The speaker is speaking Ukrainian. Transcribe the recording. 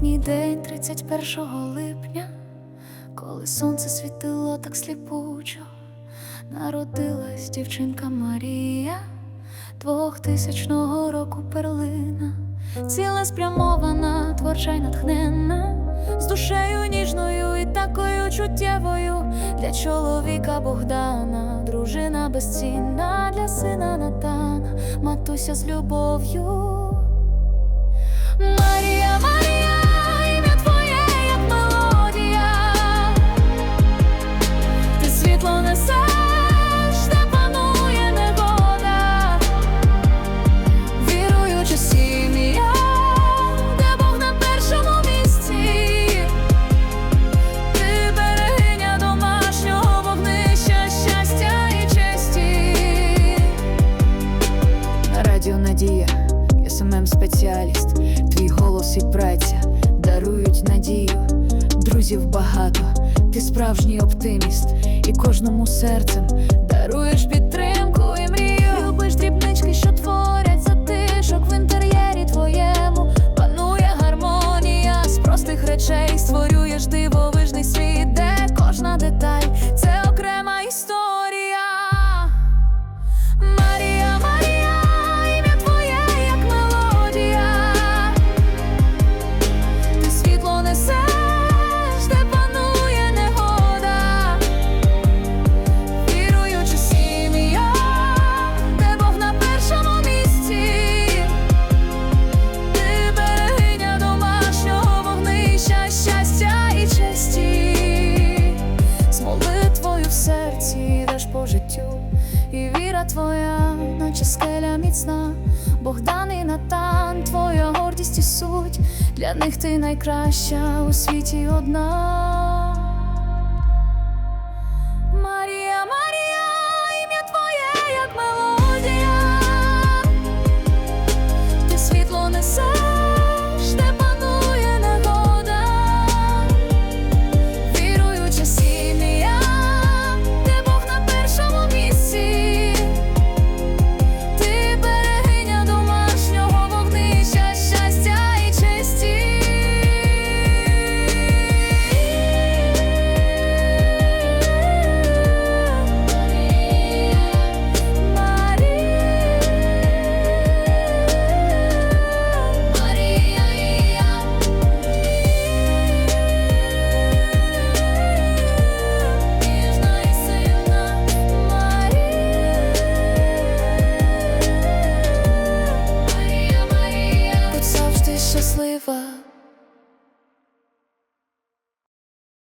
21 липня, коли сонце світило так сліпучо, народилась дівчинка Марія, двохтисячного року перлина, цілеспрямована, творча й натхненна, з душею ніжною і такою чуттєвою для чоловіка Богдана, дружина безцінна для сина Натана, матуся з любов'ю. Марія, світло несеш, де панує негода, віруючи сім'я, де Бог на першому місці, ти берегиня домашнього вогнища, щастя і честі. Радіо Надія, я самем спеціаліст. Твій голос і праця дарують надію. Друзів багато, ти справжній оптиміст, і кожному серцем даруєш підтримку твоя, наче скеля міцна, Богдан і Натан, твоя гордість і суть, для них ти найкраща у світі одна.